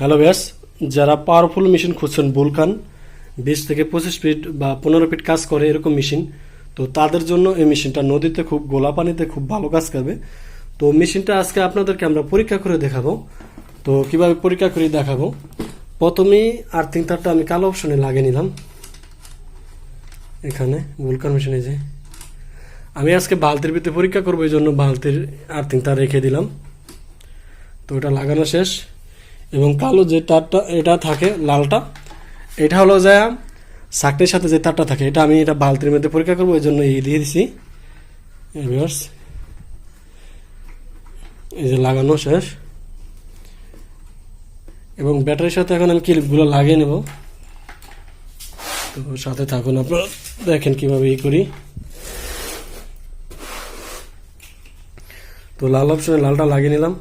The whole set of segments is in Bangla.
হ্যালো ব্যাস যারা পাওয়ারফুল মেশিন খুঁজছেন বুলকান বিশ থেকে পঁচিশ ফিট বা পনেরো ফিট কাজ করে এরকম মেশিন তো তাদের জন্য এই মেশিনটা নদীতে খুব, গোলা পানিতে খুব ভালো কাজ করবে। তো মেশিনটা আজকে আপনাদেরকে আমরা পরীক্ষা করে দেখাবো। তো কীভাবে পরীক্ষা করে দেখাবো? প্রথমেই আর্থিং তারটা আমি কালো অপশনে লাগিয়ে নিলাম। এখানে বুলকান মেশিনে যে। আমি আজকে বালতির ভিতরে পরীক্ষা করব, এই জন্য বালতির আর্থিং তার রেখে দিলাম। তো এটা লাগানো শেষ। এবং কালো যে তারটা, এটা থাকে লালটা, এটা হলো যে সাকটির সাথে যে তারটা থাকে, এটা আমি এটা বালতির মধ্যে পরীক্ষা করব, ওই জন্য এই দিয়ে দিছি। এই যে লাগানো শেষ। এবং ব্যাটারির সাথে এখন আমি ক্লিপগুলো লাগিয়ে নেব। তো সাথে থাকুন আপনারা, দেখেন কীভাবে ই করি। তো লাল অপশনে লালটা লাগিয়ে নিলাম।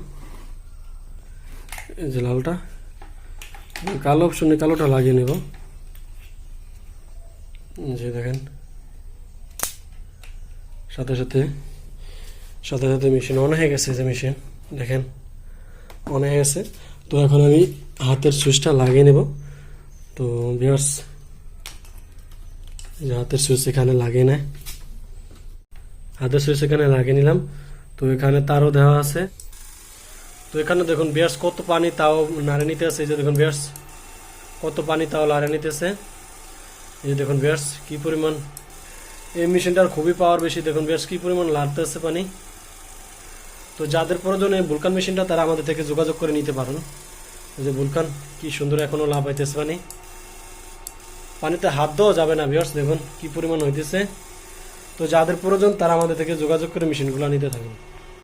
এই যে লালটা কালো অপশনে কালোটা লাগিয়ে নেব। যে দেখেন, সাথে সাথে সাথে সাথে মেশিন অন হয়ে গেছে যে মেশিন দেখেন অন হয়ে গেছে। তো এখন আমি হাতের সুইচটা লাগিয়ে নেব। তো বিয়ার্স যে হাতের সুইচ এখানে লাগিয়ে নেয়। হাতের সুইচ এখানে লাগিয়ে নিলাম। তো এখানে তারও দেওয়া আছে। তো এখানে দেখুন বিয়ার্স, কত পানি তাও নাড়ে নিতে আছে এই যে দেখুন বিয়ার্স, কত পানি তাও নাড়ে নিতেছে। এই যে দেখুন বিয়ার্স, কি পরিমাণ, এই মেশিনটার খুবই পাওয়ার বেশি, দেখুন বিয়ার্স, কি পরিমাণ লাড়তেছে পানি। তো যাদের প্রয়োজন এই ভুলকান মেশিনটা তারা আমাদের থেকে যোগাযোগ করে নিতে পারেন। এই যে ভুলকান, কি সুন্দর এখনও লাভ হইতেছে পানি। পানিতে হাত দেওয়া যাবে না বিয়ার্স, দেখুন কি পরিমাণ হইতেছে। তো যাদের প্রয়োজন তারা আমাদের থেকে যোগাযোগ করে মেশিনগুলো নিতে থাকুন।